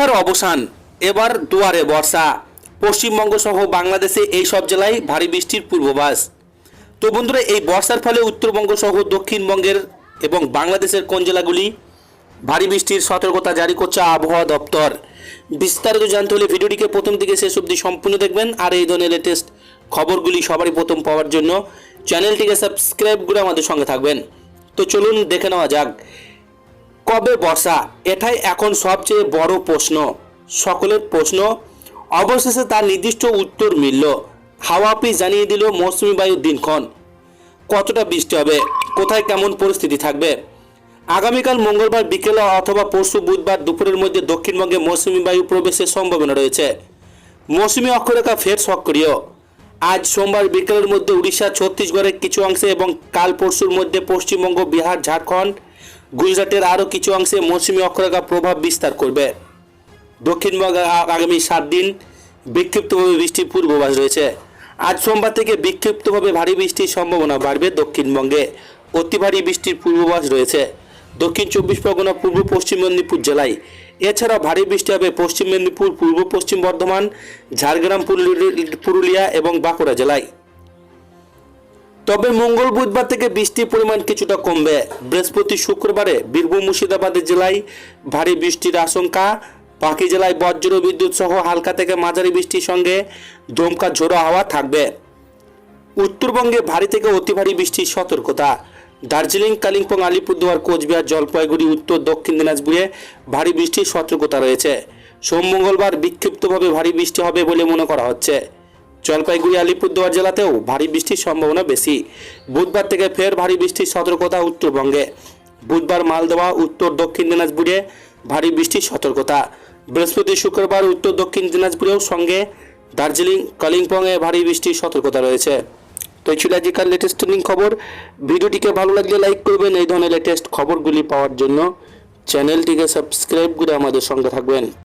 অপেক্ষার অবসান, এবার দুয়ারে বর্ষা। পশ্চিমবঙ্গ সহ বাংলাদেশে এই সব জেলায় ভারী বৃষ্টির পূর্বাভাস। তো বন্ধুরা, এই বর্ষার ফলে উত্তরবঙ্গ সহ দক্ষিণবঙ্গের এবং বাংলাদেশের কোন জেলাগুলি ভারী বৃষ্টির সতর্কতা জারি করছে আবহাওয়া দপ্তর? বিস্তারিত জানতে হলে ভিডিওটিকে প্রথম থেকে শেষ অবধি সম্পূর্ণ দেখবেন আর এই ধরনের লেটেস্ট খবরগুলি সবারই প্রথম পাওয়ার জন্য চ্যানেলটিকে সাবস্ক্রাইব করে আমাদের সঙ্গে থাকবেন। তো চলুন দেখে নেওয়া যাক। কবে বর্ষা? এটাই এখন সবচেয়ে বড় প্রশ্ন। সকলের প্রশ্ন, অবশেষে তার নির্দিষ্ট উত্তর মিলল। হাওয়া অফিস জানিয়ে দিল মৌসুমি বায়ুর দিনক্ষণ। কতটা বৃষ্টি হবে? কোথায় কেমন পরিস্থিতি থাকবে? আগামীকাল মঙ্গলবার বিকেলে অথবা পরশু বুধবার দুপুরের মধ্যে দক্ষিণবঙ্গে মৌসুমি বায়ু প্রবেশের সম্ভাবনা রয়েছে। মৌসুমি অক্ষরেখা ফের সক্রিয়। আজ সোমবার বিকেলের মধ্যে উড়িষ্যা ছত্তিশগড়ের কিছু অংশে এবং কাল পরশুর মধ্যে পশ্চিমবঙ্গ, বিহার, ঝাড়খণ্ড গুজরাটের আরও কিছু অংশে মৌসুমি অক্ষরেখা প্রভাব বিস্তার করবে। দক্ষিণবঙ্গে আগামী সাত দিন বিক্ষিপ্তভাবে বৃষ্টির পূর্বাভাস রয়েছে। আজ সোমবার থেকে বিক্ষিপ্তভাবে ভারী বৃষ্টির সম্ভাবনা বাড়বে দক্ষিণবঙ্গে। অতি ভারী বৃষ্টির পূর্বাভাস রয়েছে। দক্ষিণ চব্বিশ পরগনা, পূর্ব পশ্চিম মেদিনীপুর জেলায়। এছাড়া ভারী বৃষ্টি হবে পশ্চিম মেদিনীপুর, পূর্ব পশ্চিম বর্ধমান, ঝাড়গ্রাম পুরুলিয়া এবং বাঁকুড়া জেলায়। তবে মঙ্গল বুধবার থেকে বৃষ্টির পরিমাণ কিছুটা কমবে। বৃহস্পতি শুক্রবারে বীরভূম, মুর্শিদাবাদের জেলায় ভারী বৃষ্টির আশঙ্কা। বাকি জেলায় বজ্র বিদ্যুৎ সহ হালকা থেকে মাঝারি বৃষ্টির সঙ্গে ধমকা ঝোড়ো হাওয়া থাকবে। উত্তরবঙ্গে ভারী থেকে অতি ভারী বৃষ্টির সতর্কতা। দার্জিলিং, কালিম্পং, আলিপুরদুয়ার, কোচবিহার, জলপাইগুড়ি, উত্তর, দক্ষিণ দিনাজপুরে ভারী বৃষ্টির সতর্কতা রয়েছে। সোম মঙ্গলবার বিক্ষিপ্তভাবে ভারী বৃষ্টি হবে বলে মনে করা হচ্ছে। জলপাইগুড়ি, আলিপুরদুয়ার জেলাতেও ভারী বৃষ্টির সম্ভাবনা বেশি। বুধবার থেকে ফের ভারী বৃষ্টির সতর্কতা উত্তরবঙ্গে। বুধবার মালদহ উত্তর দক্ষিণ দিনাজপুরে ভারী বৃষ্টির সতর্কতা। বৃহস্পতি, শুক্রবার উত্তর দক্ষিণ দিনাজপুরেও সঙ্গে দার্জিলিং, কালিম্পংয়ে ভারী বৃষ্টির সতর্কতা রয়েছে। তো ছিল আজকের লেটেস্ট ট্রেন্ডিং খবর। ভিডিওটিকে ভালো লাগলে লাইক করবেন। এই ধরনের লেটেস্ট খবরগুলি পাওয়ার জন্য চ্যানেলটিকে সাবস্ক্রাইব করে আমাদের সঙ্গে থাকবেন।